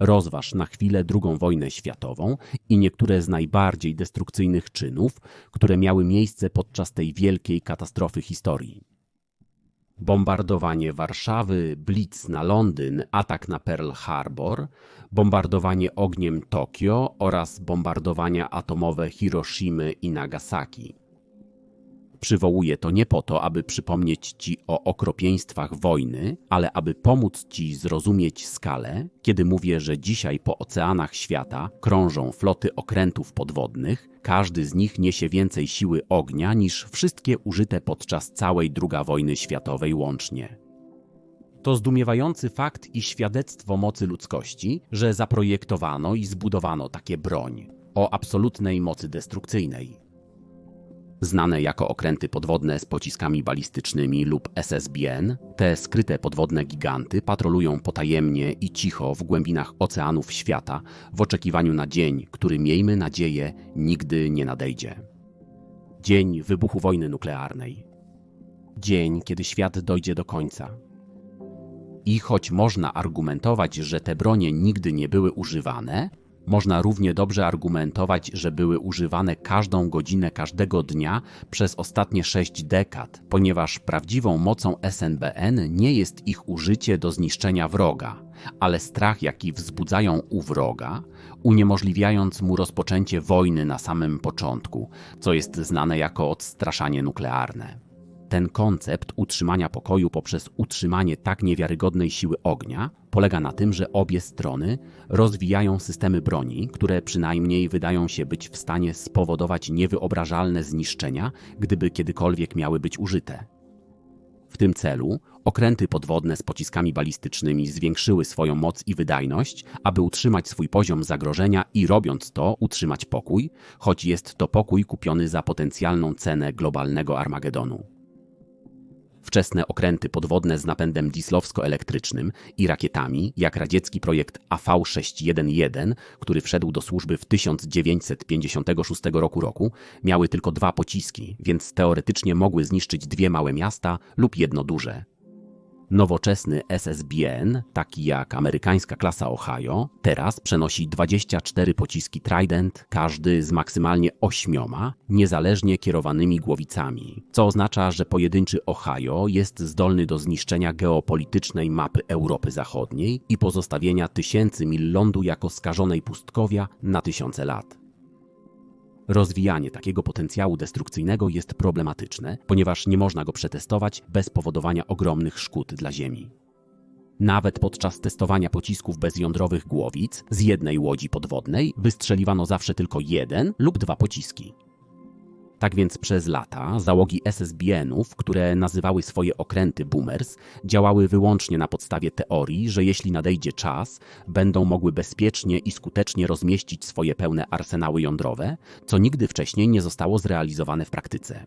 Rozważ na chwilę II wojnę światową i niektóre z najbardziej destrukcyjnych czynów, które miały miejsce podczas tej wielkiej katastrofy historii. Bombardowanie Warszawy, blitz na Londyn, atak na Pearl Harbor, bombardowanie ogniem Tokio oraz bombardowania atomowe Hiroshimy i Nagasaki. Przywołuję to nie po to, aby przypomnieć ci o okropieństwach wojny, ale aby pomóc ci zrozumieć skalę, kiedy mówię, że dzisiaj po oceanach świata krążą floty okrętów podwodnych, każdy z nich niesie więcej siły ognia niż wszystkie użyte podczas całej II wojny światowej łącznie. To zdumiewający fakt i świadectwo mocy ludzkości, że zaprojektowano i zbudowano takie broń o absolutnej mocy destrukcyjnej. Znane jako okręty podwodne z pociskami balistycznymi lub SSBN, te skryte podwodne giganty patrolują potajemnie i cicho w głębinach oceanów świata w oczekiwaniu na dzień, który miejmy nadzieję nigdy nie nadejdzie. Dzień wybuchu wojny nuklearnej. Dzień, kiedy świat dojdzie do końca. I choć można argumentować, że te bronie nigdy nie były używane, można równie dobrze argumentować, że były używane każdą godzinę każdego dnia przez ostatnie sześć dekad, ponieważ prawdziwą mocą SNBN nie jest ich użycie do zniszczenia wroga, ale strach, jaki wzbudzają u wroga, uniemożliwiając mu rozpoczęcie wojny na samym początku, co jest znane jako odstraszanie nuklearne. Ten koncept utrzymania pokoju poprzez utrzymanie tak niewiarygodnej siły ognia polega na tym, że obie strony rozwijają systemy broni, które przynajmniej wydają się być w stanie spowodować niewyobrażalne zniszczenia, gdyby kiedykolwiek miały być użyte. W tym celu okręty podwodne z pociskami balistycznymi zwiększyły swoją moc i wydajność, aby utrzymać swój poziom zagrożenia i robiąc to utrzymać pokój, choć jest to pokój kupiony za potencjalną cenę globalnego Armagedonu. Wczesne okręty podwodne z napędem dieslowsko-elektrycznym i rakietami, jak radziecki projekt AV-611, który wszedł do służby w 1956 roku, roku, miały tylko dwa pociski, więc teoretycznie mogły zniszczyć dwie małe miasta lub jedno duże. Nowoczesny SSBN, taki jak amerykańska klasa Ohio, teraz przenosi 24 pociski Trident, każdy z maksymalnie ośmioma, niezależnie kierowanymi głowicami, co oznacza, że pojedynczy Ohio jest zdolny do zniszczenia geopolitycznej mapy Europy Zachodniej i pozostawienia tysięcy mil lądu jako skażonej pustkowia na tysiące lat. Rozwijanie takiego potencjału destrukcyjnego jest problematyczne, ponieważ nie można go przetestować bez powodowania ogromnych szkód dla Ziemi. Nawet podczas testowania pocisków bezjądrowych głowic z jednej łodzi podwodnej wystrzeliwano zawsze tylko jeden lub dwa pociski. Tak więc przez lata załogi SSBN-ów, które nazywały swoje okręty boomers, działały wyłącznie na podstawie teorii, że jeśli nadejdzie czas, będą mogły bezpiecznie i skutecznie rozmieścić swoje pełne arsenały jądrowe, co nigdy wcześniej nie zostało zrealizowane w praktyce.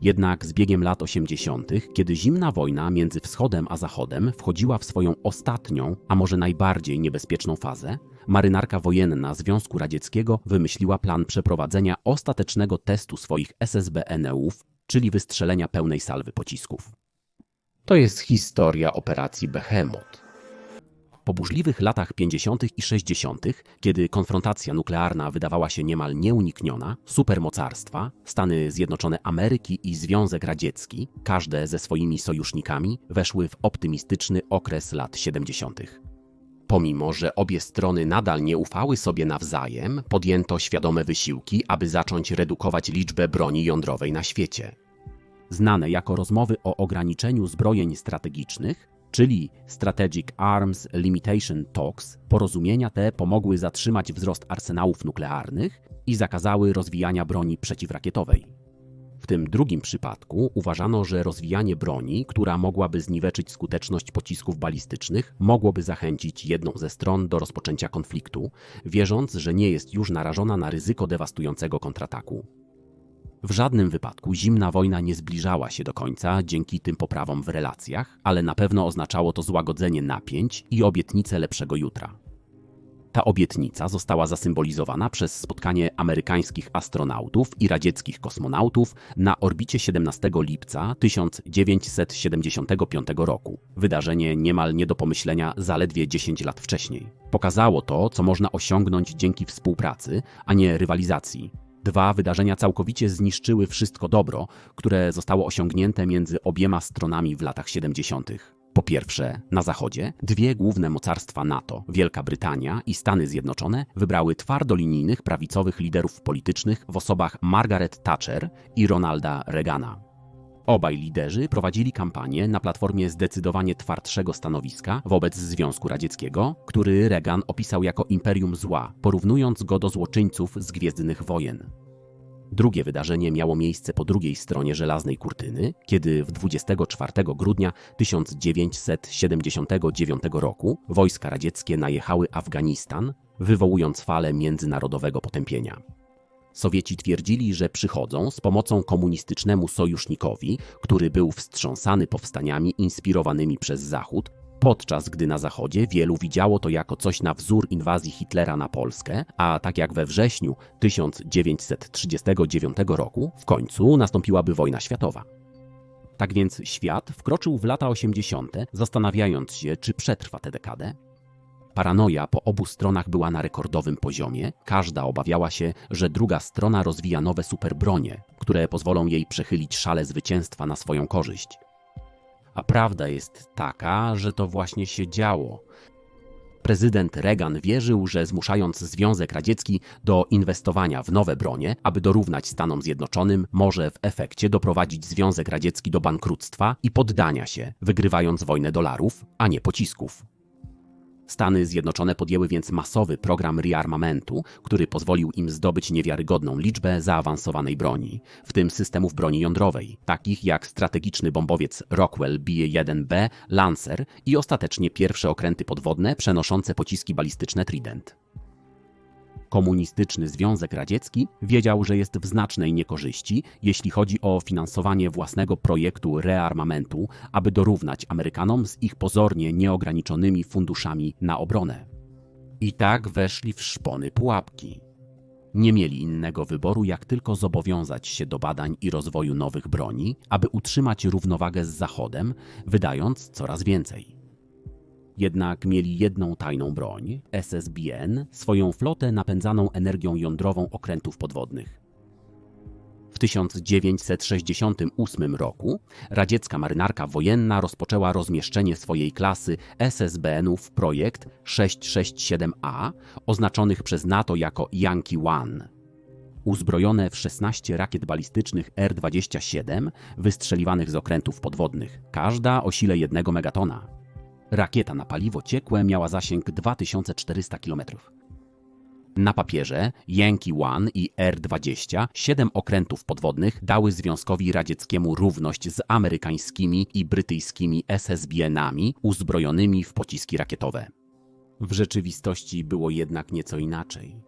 Jednak z biegiem lat 80., kiedy zimna wojna między wschodem a zachodem wchodziła w swoją ostatnią, a może najbardziej niebezpieczną fazę, marynarka wojenna Związku Radzieckiego wymyśliła plan przeprowadzenia ostatecznego testu swoich SSBN-ów, czyli wystrzelenia pełnej salwy pocisków. To jest historia operacji Behemoth. Po burzliwych latach 50. i 60., kiedy konfrontacja nuklearna wydawała się niemal nieunikniona, supermocarstwa, Stany Zjednoczone Ameryki i Związek Radziecki, każde ze swoimi sojusznikami, weszły w optymistyczny okres lat 70. Pomimo, że obie strony nadal nie ufały sobie nawzajem, podjęto świadome wysiłki, aby zacząć redukować liczbę broni jądrowej na świecie. Znane jako rozmowy o ograniczeniu zbrojeń strategicznych, czyli Strategic Arms Limitation Talks, porozumienia te pomogły zatrzymać wzrost arsenałów nuklearnych i zakazały rozwijania broni przeciwrakietowej. Tym drugim przypadku uważano, że rozwijanie broni, która mogłaby zniweczyć skuteczność pocisków balistycznych, mogłoby zachęcić jedną ze stron do rozpoczęcia konfliktu, wierząc, że nie jest już narażona na ryzyko dewastującego kontrataku. W żadnym wypadku zimna wojna nie zbliżała się do końca dzięki tym poprawom w relacjach, ale na pewno oznaczało to złagodzenie napięć i obietnicę lepszego jutra. Ta obietnica została zasymbolizowana przez spotkanie amerykańskich astronautów i radzieckich kosmonautów na orbicie 17 lipca 1975 roku. Wydarzenie niemal nie do pomyślenia zaledwie 10 lat wcześniej. Pokazało to, co można osiągnąć dzięki współpracy, a nie rywalizacji. Dwa wydarzenia całkowicie zniszczyły wszystko dobro, które zostało osiągnięte między obiema stronami w latach 70. Po pierwsze, na Zachodzie dwie główne mocarstwa NATO, Wielka Brytania i Stany Zjednoczone, wybrały twardolinijnych prawicowych liderów politycznych w osobach Margaret Thatcher i Ronalda Reagana. Obaj liderzy prowadzili kampanię na platformie zdecydowanie twardszego stanowiska wobec Związku Radzieckiego, który Reagan opisał jako imperium zła, porównując go do złoczyńców z Gwiezdnych Wojen. Drugie wydarzenie miało miejsce po drugiej stronie żelaznej kurtyny, kiedy w 24 grudnia 1979 roku wojska radzieckie najechały Afganistan, wywołując falę międzynarodowego potępienia. Sowieci twierdzili, że przychodzą z pomocą komunistycznemu sojusznikowi, który był wstrząsany powstaniami inspirowanymi przez Zachód, podczas gdy na Zachodzie wielu widziało to jako coś na wzór inwazji Hitlera na Polskę, a tak jak we wrześniu 1939 roku w końcu nastąpiłaby wojna światowa. Tak więc świat wkroczył w lata 80., zastanawiając się, czy przetrwa tę dekadę. Paranoja po obu stronach była na rekordowym poziomie. Każda obawiała się, że druga strona rozwija nowe superbronie, które pozwolą jej przechylić szale zwycięstwa na swoją korzyść. A prawda jest taka, że to właśnie się działo. Prezydent Reagan wierzył, że zmuszając Związek Radziecki do inwestowania w nowe bronie, aby dorównać Stanom Zjednoczonym, może w efekcie doprowadzić Związek Radziecki do bankructwa i poddania się, wygrywając wojnę dolarów, a nie pocisków. Stany Zjednoczone podjęły więc masowy program rearmamentu, który pozwolił im zdobyć niewiarygodną liczbę zaawansowanej broni, w tym systemów broni jądrowej, takich jak strategiczny bombowiec Rockwell B-1B Lancer i ostatecznie pierwsze okręty podwodne przenoszące pociski balistyczne Trident. Komunistyczny Związek Radziecki wiedział, że jest w znacznej niekorzyści, jeśli chodzi o finansowanie własnego projektu rearmamentu, aby dorównać Amerykanom z ich pozornie nieograniczonymi funduszami na obronę. I tak weszli w szpony pułapki. Nie mieli innego wyboru, jak tylko zobowiązać się do badań i rozwoju nowych broni, aby utrzymać równowagę z Zachodem, wydając coraz więcej. Jednak mieli jedną tajną broń SSBN, swoją flotę napędzaną energią jądrową okrętów podwodnych. W 1968 roku radziecka marynarka wojenna rozpoczęła rozmieszczenie swojej klasy SSBN-ów projekt 667A, oznaczonych przez NATO jako Yankee One. Uzbrojone w 16 rakiet balistycznych R-27 wystrzeliwanych z okrętów podwodnych, każda o sile 1 megatona. Rakieta na paliwo ciekłe miała zasięg 2400 km. Na papierze Yankee One i R-20, siedem okrętów podwodnych dały Związkowi Radzieckiemu równość z amerykańskimi i brytyjskimi SSBN-ami uzbrojonymi w pociski rakietowe. W rzeczywistości było jednak nieco inaczej.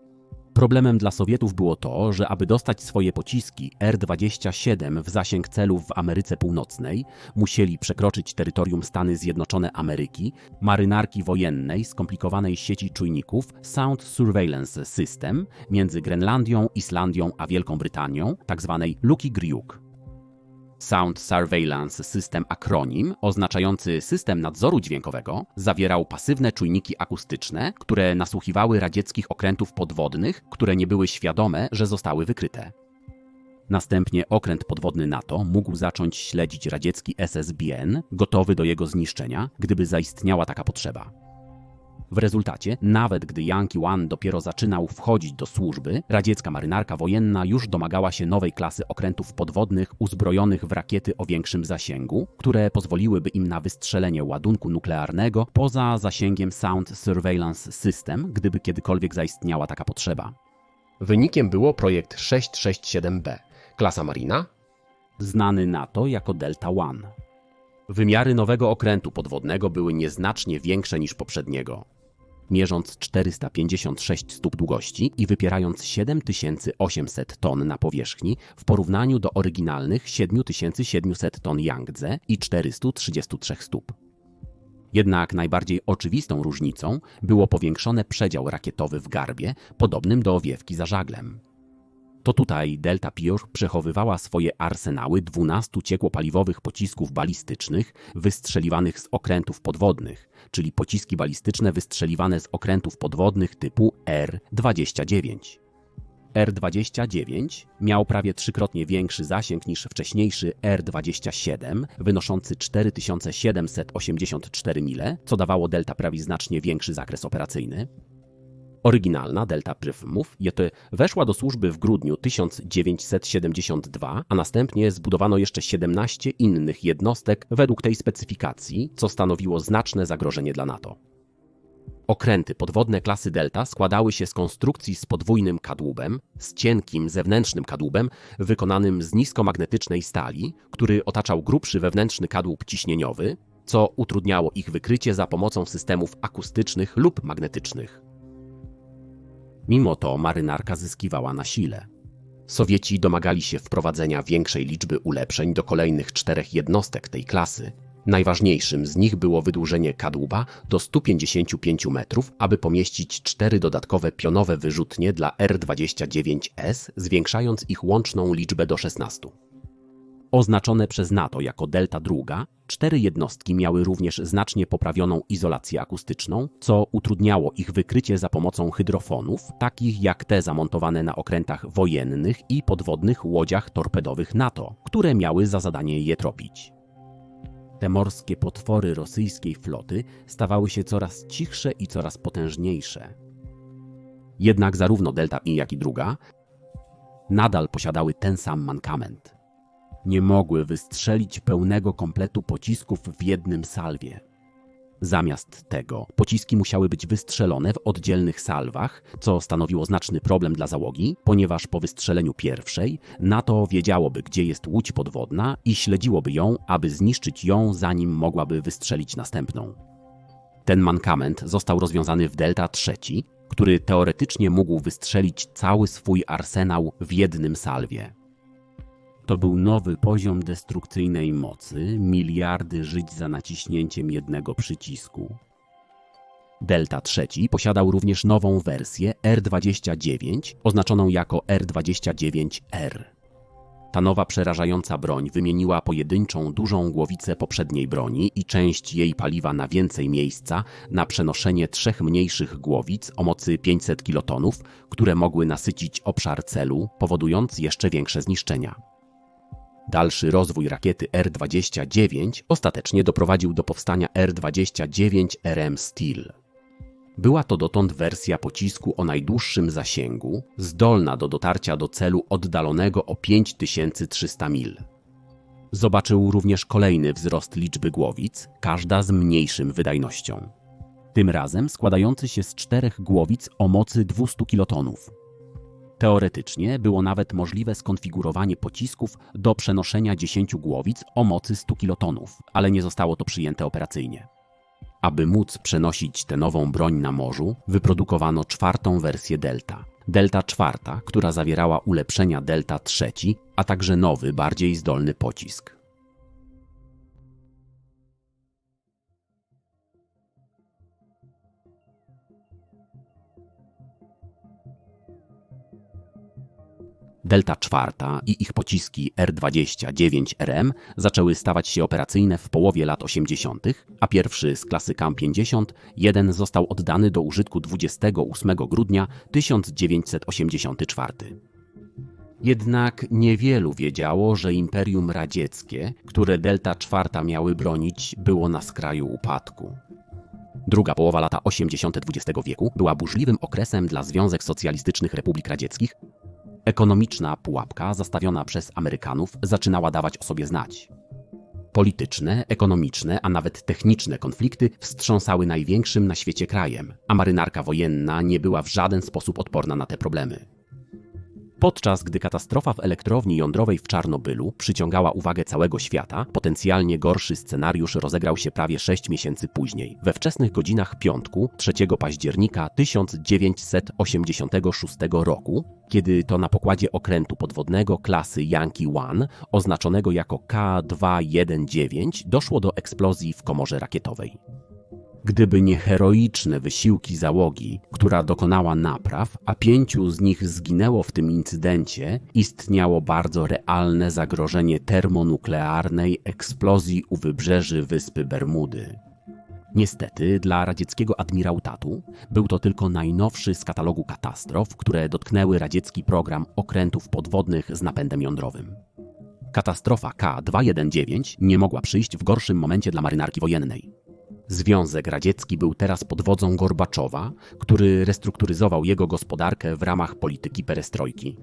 Problemem dla Sowietów było to, że aby dostać swoje pociski R-27 w zasięg celów w Ameryce Północnej, musieli przekroczyć terytorium Stany Zjednoczone Ameryki, marynarki wojennej skomplikowanej sieci czujników Sound Surveillance System między Grenlandią, Islandią a Wielką Brytanią, tzw. Tak Luki Griuk. Sound Surveillance System akronim, oznaczający system nadzoru dźwiękowego, zawierał pasywne czujniki akustyczne, które nasłuchiwały radzieckich okrętów podwodnych, które nie były świadome, że zostały wykryte. Następnie okręt podwodny NATO mógł zacząć śledzić radziecki SSBN, gotowy do jego zniszczenia, gdyby zaistniała taka potrzeba. W rezultacie, nawet gdy Yankee One dopiero zaczynał wchodzić do służby, radziecka marynarka wojenna już domagała się nowej klasy okrętów podwodnych uzbrojonych w rakiety o większym zasięgu, które pozwoliłyby im na wystrzelenie ładunku nuklearnego poza zasięgiem Sound Surveillance System, gdyby kiedykolwiek zaistniała taka potrzeba. Wynikiem było projekt 667B, klasa Marina, znany NATO jako Delta One. Wymiary nowego okrętu podwodnego były nieznacznie większe niż poprzedniego mierząc 456 stóp długości i wypierając 7800 ton na powierzchni w porównaniu do oryginalnych 7700 ton Yangtze i 433 stóp. Jednak najbardziej oczywistą różnicą było powiększone przedział rakietowy w garbie, podobnym do owiewki za żaglem. To tutaj Delta Pior przechowywała swoje arsenały 12 ciekłopaliwowych pocisków balistycznych wystrzeliwanych z okrętów podwodnych, czyli pociski balistyczne wystrzeliwane z okrętów podwodnych typu R-29. R-29 miał prawie trzykrotnie większy zasięg niż wcześniejszy R-27, wynoszący 4784 mile, co dawało Delta prawie znacznie większy zakres operacyjny. Oryginalna Delta Pryfmów Jety weszła do służby w grudniu 1972, a następnie zbudowano jeszcze 17 innych jednostek według tej specyfikacji, co stanowiło znaczne zagrożenie dla NATO. Okręty podwodne klasy Delta składały się z konstrukcji z podwójnym kadłubem, z cienkim zewnętrznym kadłubem wykonanym z niskomagnetycznej stali, który otaczał grubszy wewnętrzny kadłub ciśnieniowy, co utrudniało ich wykrycie za pomocą systemów akustycznych lub magnetycznych. Mimo to marynarka zyskiwała na sile. Sowieci domagali się wprowadzenia większej liczby ulepszeń do kolejnych czterech jednostek tej klasy. Najważniejszym z nich było wydłużenie kadłuba do 155 metrów, aby pomieścić cztery dodatkowe pionowe wyrzutnie dla R-29S, zwiększając ich łączną liczbę do 16. Oznaczone przez NATO jako Delta II, cztery jednostki miały również znacznie poprawioną izolację akustyczną, co utrudniało ich wykrycie za pomocą hydrofonów, takich jak te zamontowane na okrętach wojennych i podwodnych łodziach torpedowych NATO, które miały za zadanie je tropić. Te morskie potwory rosyjskiej floty stawały się coraz cichsze i coraz potężniejsze. Jednak zarówno Delta I, jak i druga nadal posiadały ten sam mankament – nie mogły wystrzelić pełnego kompletu pocisków w jednym salwie. Zamiast tego pociski musiały być wystrzelone w oddzielnych salwach, co stanowiło znaczny problem dla załogi, ponieważ po wystrzeleniu pierwszej NATO wiedziałoby, gdzie jest łódź podwodna i śledziłoby ją, aby zniszczyć ją, zanim mogłaby wystrzelić następną. Ten mankament został rozwiązany w Delta III, który teoretycznie mógł wystrzelić cały swój arsenał w jednym salwie. To był nowy poziom destrukcyjnej mocy, miliardy żyć za naciśnięciem jednego przycisku. Delta III posiadał również nową wersję R29, oznaczoną jako R29R. Ta nowa przerażająca broń wymieniła pojedynczą dużą głowicę poprzedniej broni i część jej paliwa na więcej miejsca na przenoszenie trzech mniejszych głowic o mocy 500 kilotonów, które mogły nasycić obszar celu, powodując jeszcze większe zniszczenia. Dalszy rozwój rakiety R-29 ostatecznie doprowadził do powstania R-29 RM Steel. Była to dotąd wersja pocisku o najdłuższym zasięgu, zdolna do dotarcia do celu oddalonego o 5300 mil. Zobaczył również kolejny wzrost liczby głowic, każda z mniejszym wydajnością. Tym razem składający się z czterech głowic o mocy 200 kilotonów. Teoretycznie było nawet możliwe skonfigurowanie pocisków do przenoszenia 10 głowic o mocy 100 kilotonów, ale nie zostało to przyjęte operacyjnie. Aby móc przenosić tę nową broń na morzu, wyprodukowano czwartą wersję Delta. Delta czwarta, która zawierała ulepszenia Delta trzeci, a także nowy, bardziej zdolny pocisk. Delta IV i ich pociski R-29RM zaczęły stawać się operacyjne w połowie lat 80., a pierwszy z klasy KAM-50 został oddany do użytku 28 grudnia 1984. Jednak niewielu wiedziało, że Imperium Radzieckie, które Delta IV miały bronić, było na skraju upadku. Druga połowa lata 80. XX wieku była burzliwym okresem dla Związek Socjalistycznych Republik Radzieckich, Ekonomiczna pułapka zastawiona przez Amerykanów zaczynała dawać o sobie znać. Polityczne, ekonomiczne, a nawet techniczne konflikty wstrząsały największym na świecie krajem, a marynarka wojenna nie była w żaden sposób odporna na te problemy. Podczas gdy katastrofa w elektrowni jądrowej w Czarnobylu przyciągała uwagę całego świata, potencjalnie gorszy scenariusz rozegrał się prawie 6 miesięcy później, we wczesnych godzinach piątku 3 października 1986 roku, kiedy to na pokładzie okrętu podwodnego klasy Yankee One, oznaczonego jako K219, doszło do eksplozji w komorze rakietowej. Gdyby nie heroiczne wysiłki załogi, która dokonała napraw, a pięciu z nich zginęło w tym incydencie, istniało bardzo realne zagrożenie termonuklearnej eksplozji u wybrzeży wyspy Bermudy. Niestety, dla radzieckiego admirałtatu był to tylko najnowszy z katalogu katastrof, które dotknęły radziecki program okrętów podwodnych z napędem jądrowym. Katastrofa K-219 nie mogła przyjść w gorszym momencie dla marynarki wojennej. Związek Radziecki był teraz pod wodzą Gorbaczowa, który restrukturyzował jego gospodarkę w ramach polityki perestrojki.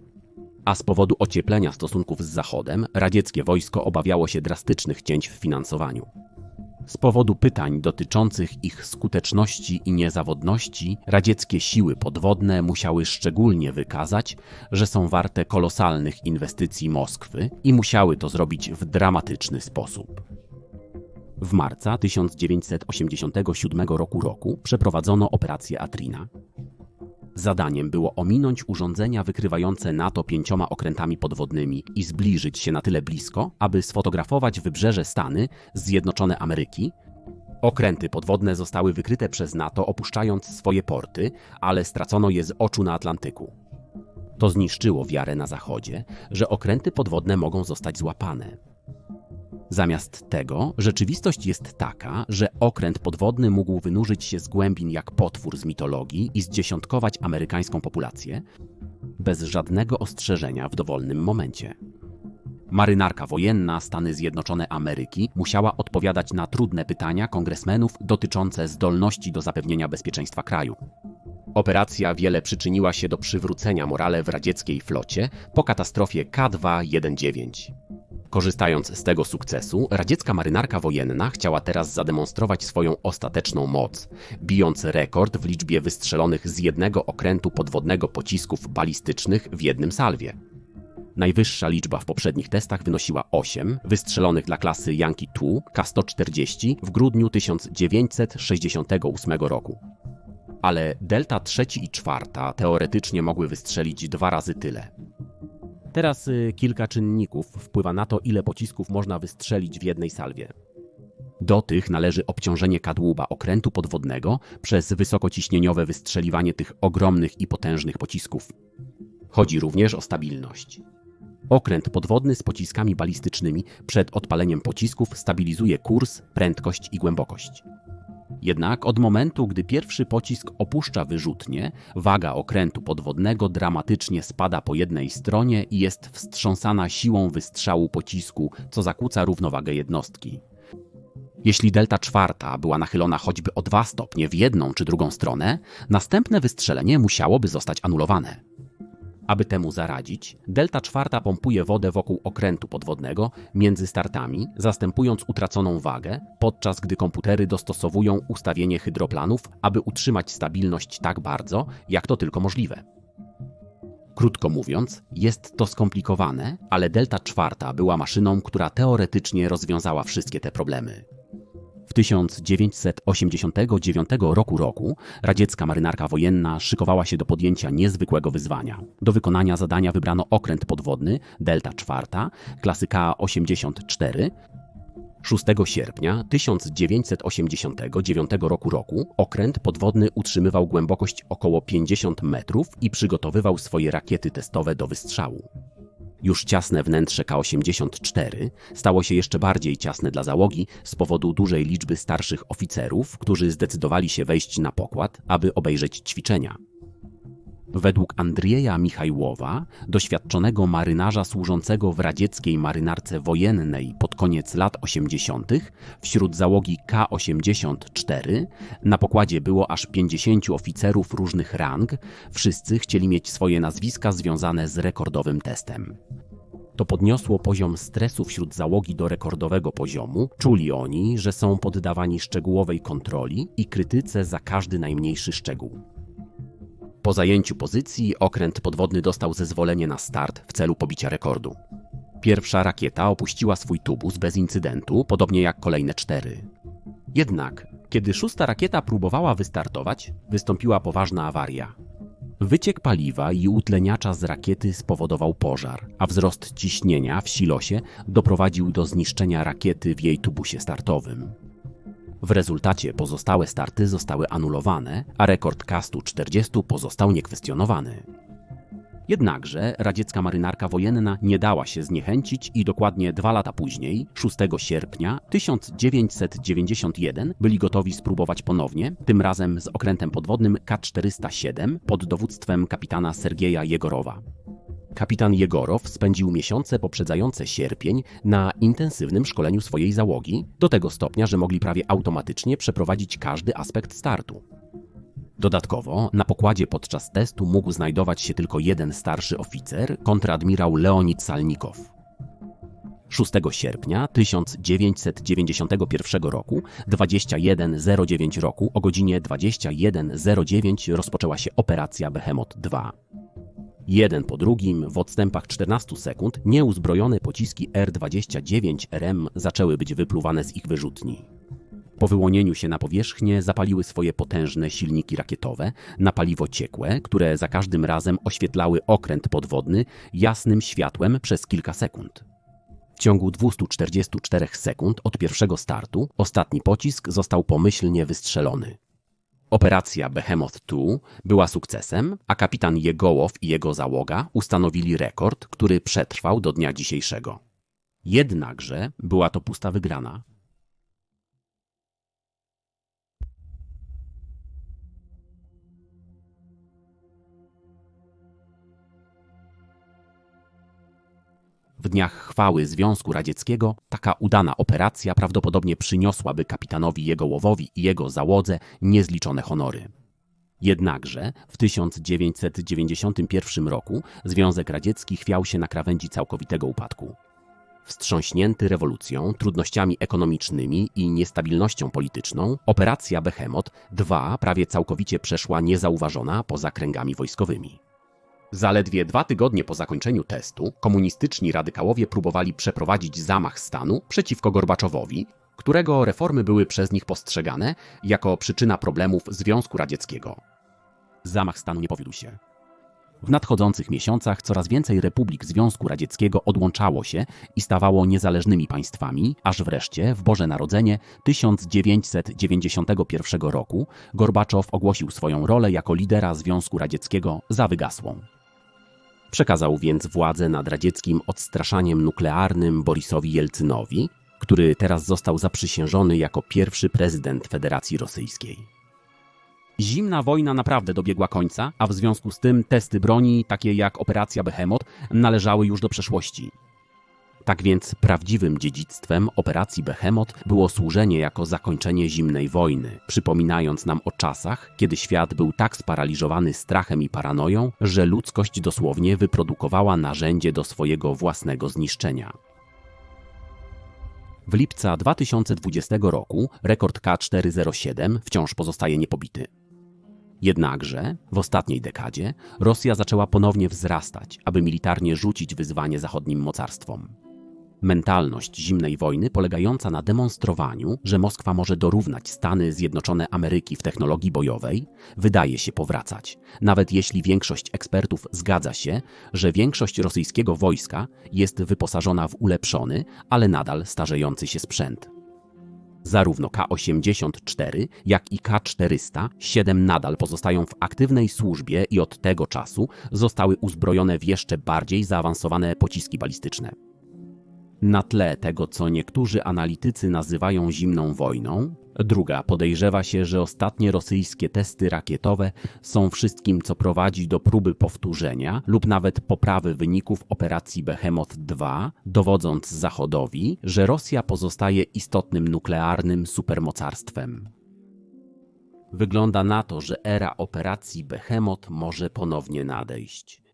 A z powodu ocieplenia stosunków z Zachodem, radzieckie wojsko obawiało się drastycznych cięć w finansowaniu. Z powodu pytań dotyczących ich skuteczności i niezawodności, radzieckie siły podwodne musiały szczególnie wykazać, że są warte kolosalnych inwestycji Moskwy i musiały to zrobić w dramatyczny sposób. W marca 1987 roku, roku przeprowadzono operację Atrina. Zadaniem było ominąć urządzenia wykrywające NATO pięcioma okrętami podwodnymi i zbliżyć się na tyle blisko, aby sfotografować wybrzeże Stany, Zjednoczone Ameryki. Okręty podwodne zostały wykryte przez NATO opuszczając swoje porty, ale stracono je z oczu na Atlantyku. To zniszczyło wiarę na Zachodzie, że okręty podwodne mogą zostać złapane. Zamiast tego, rzeczywistość jest taka, że okręt podwodny mógł wynurzyć się z głębin jak potwór z mitologii i zdziesiątkować amerykańską populację bez żadnego ostrzeżenia w dowolnym momencie. Marynarka wojenna Stany Zjednoczone Ameryki musiała odpowiadać na trudne pytania kongresmenów dotyczące zdolności do zapewnienia bezpieczeństwa kraju. Operacja wiele przyczyniła się do przywrócenia morale w radzieckiej flocie po katastrofie K-219. Korzystając z tego sukcesu, radziecka marynarka wojenna chciała teraz zademonstrować swoją ostateczną moc, bijąc rekord w liczbie wystrzelonych z jednego okrętu podwodnego pocisków balistycznych w jednym salwie. Najwyższa liczba w poprzednich testach wynosiła 8, wystrzelonych dla klasy Yankee II K-140 w grudniu 1968 roku. Ale Delta III i IV teoretycznie mogły wystrzelić dwa razy tyle. Teraz y, kilka czynników wpływa na to, ile pocisków można wystrzelić w jednej salwie. Do tych należy obciążenie kadłuba okrętu podwodnego przez wysokociśnieniowe wystrzeliwanie tych ogromnych i potężnych pocisków. Chodzi również o stabilność. Okręt podwodny z pociskami balistycznymi przed odpaleniem pocisków stabilizuje kurs, prędkość i głębokość. Jednak od momentu, gdy pierwszy pocisk opuszcza wyrzutnię, waga okrętu podwodnego dramatycznie spada po jednej stronie i jest wstrząsana siłą wystrzału pocisku, co zakłóca równowagę jednostki. Jeśli delta czwarta była nachylona choćby o dwa stopnie w jedną czy drugą stronę, następne wystrzelenie musiałoby zostać anulowane. Aby temu zaradzić, delta czwarta pompuje wodę wokół okrętu podwodnego między startami, zastępując utraconą wagę, podczas gdy komputery dostosowują ustawienie hydroplanów, aby utrzymać stabilność tak bardzo, jak to tylko możliwe. Krótko mówiąc, jest to skomplikowane, ale delta czwarta była maszyną, która teoretycznie rozwiązała wszystkie te problemy. W 1989 roku, roku radziecka marynarka wojenna szykowała się do podjęcia niezwykłego wyzwania. Do wykonania zadania wybrano okręt podwodny Delta IV klasy K-84. 6 sierpnia 1989 roku, roku okręt podwodny utrzymywał głębokość około 50 metrów i przygotowywał swoje rakiety testowe do wystrzału. Już ciasne wnętrze K-84 stało się jeszcze bardziej ciasne dla załogi z powodu dużej liczby starszych oficerów, którzy zdecydowali się wejść na pokład, aby obejrzeć ćwiczenia. Według Andrieja Michajłowa, doświadczonego marynarza służącego w radzieckiej marynarce wojennej pod koniec lat 80., wśród załogi K-84 na pokładzie było aż 50 oficerów różnych rang, wszyscy chcieli mieć swoje nazwiska związane z rekordowym testem. To podniosło poziom stresu wśród załogi do rekordowego poziomu. Czuli oni, że są poddawani szczegółowej kontroli i krytyce za każdy najmniejszy szczegół. Po zajęciu pozycji okręt podwodny dostał zezwolenie na start w celu pobicia rekordu. Pierwsza rakieta opuściła swój tubus bez incydentu, podobnie jak kolejne cztery. Jednak, kiedy szósta rakieta próbowała wystartować, wystąpiła poważna awaria. Wyciek paliwa i utleniacza z rakiety spowodował pożar, a wzrost ciśnienia w silosie doprowadził do zniszczenia rakiety w jej tubusie startowym. W rezultacie pozostałe starty zostały anulowane, a rekord kastu 40 pozostał niekwestionowany. Jednakże radziecka marynarka wojenna nie dała się zniechęcić i dokładnie dwa lata później, 6 sierpnia 1991, byli gotowi spróbować ponownie, tym razem z okrętem podwodnym K-407 pod dowództwem kapitana Sergieja Jegorowa. Kapitan Jegorow spędził miesiące poprzedzające sierpień na intensywnym szkoleniu swojej załogi, do tego stopnia, że mogli prawie automatycznie przeprowadzić każdy aspekt startu. Dodatkowo na pokładzie podczas testu mógł znajdować się tylko jeden starszy oficer, kontradmirał Leonid Salnikow. 6 sierpnia 1991 roku, 21.09 roku, o godzinie 21.09 rozpoczęła się operacja Behemoth 2. Jeden po drugim, w odstępach 14 sekund, nieuzbrojone pociski R-29 RM zaczęły być wypluwane z ich wyrzutni. Po wyłonieniu się na powierzchnię zapaliły swoje potężne silniki rakietowe na paliwo ciekłe, które za każdym razem oświetlały okręt podwodny jasnym światłem przez kilka sekund. W ciągu 244 sekund od pierwszego startu ostatni pocisk został pomyślnie wystrzelony. Operacja Behemoth 2 była sukcesem, a kapitan Jegołow i jego załoga ustanowili rekord, który przetrwał do dnia dzisiejszego. Jednakże była to pusta wygrana. W dniach chwały Związku Radzieckiego taka udana operacja prawdopodobnie przyniosłaby kapitanowi Jegołowowi i jego załodze niezliczone honory. Jednakże w 1991 roku Związek Radziecki chwiał się na krawędzi całkowitego upadku. Wstrząśnięty rewolucją, trudnościami ekonomicznymi i niestabilnością polityczną, operacja Behemoth II prawie całkowicie przeszła niezauważona poza kręgami wojskowymi. Zaledwie dwa tygodnie po zakończeniu testu komunistyczni radykałowie próbowali przeprowadzić zamach stanu przeciwko Gorbaczowowi, którego reformy były przez nich postrzegane jako przyczyna problemów Związku Radzieckiego. Zamach stanu nie powiódł się. W nadchodzących miesiącach coraz więcej republik Związku Radzieckiego odłączało się i stawało niezależnymi państwami, aż wreszcie w Boże Narodzenie 1991 roku Gorbaczow ogłosił swoją rolę jako lidera Związku Radzieckiego za wygasłą. Przekazał więc władzę nad radzieckim odstraszaniem nuklearnym Borisowi Jelcynowi, który teraz został zaprzysiężony jako pierwszy prezydent Federacji Rosyjskiej. Zimna wojna naprawdę dobiegła końca, a w związku z tym testy broni, takie jak operacja Behemoth, należały już do przeszłości. Tak więc prawdziwym dziedzictwem operacji Behemoth było służenie jako zakończenie zimnej wojny, przypominając nam o czasach, kiedy świat był tak sparaliżowany strachem i paranoją, że ludzkość dosłownie wyprodukowała narzędzie do swojego własnego zniszczenia. W lipca 2020 roku rekord K407 wciąż pozostaje niepobity. Jednakże w ostatniej dekadzie Rosja zaczęła ponownie wzrastać, aby militarnie rzucić wyzwanie zachodnim mocarstwom. Mentalność zimnej wojny polegająca na demonstrowaniu, że Moskwa może dorównać Stany Zjednoczone Ameryki w technologii bojowej, wydaje się powracać, nawet jeśli większość ekspertów zgadza się, że większość rosyjskiego wojska jest wyposażona w ulepszony, ale nadal starzejący się sprzęt. Zarówno K-84, jak i K-407 nadal pozostają w aktywnej służbie i od tego czasu zostały uzbrojone w jeszcze bardziej zaawansowane pociski balistyczne. Na tle tego, co niektórzy analitycy nazywają zimną wojną, druga podejrzewa się, że ostatnie rosyjskie testy rakietowe są wszystkim, co prowadzi do próby powtórzenia lub nawet poprawy wyników operacji Behemoth II, dowodząc Zachodowi, że Rosja pozostaje istotnym nuklearnym supermocarstwem. Wygląda na to, że era operacji Behemoth może ponownie nadejść.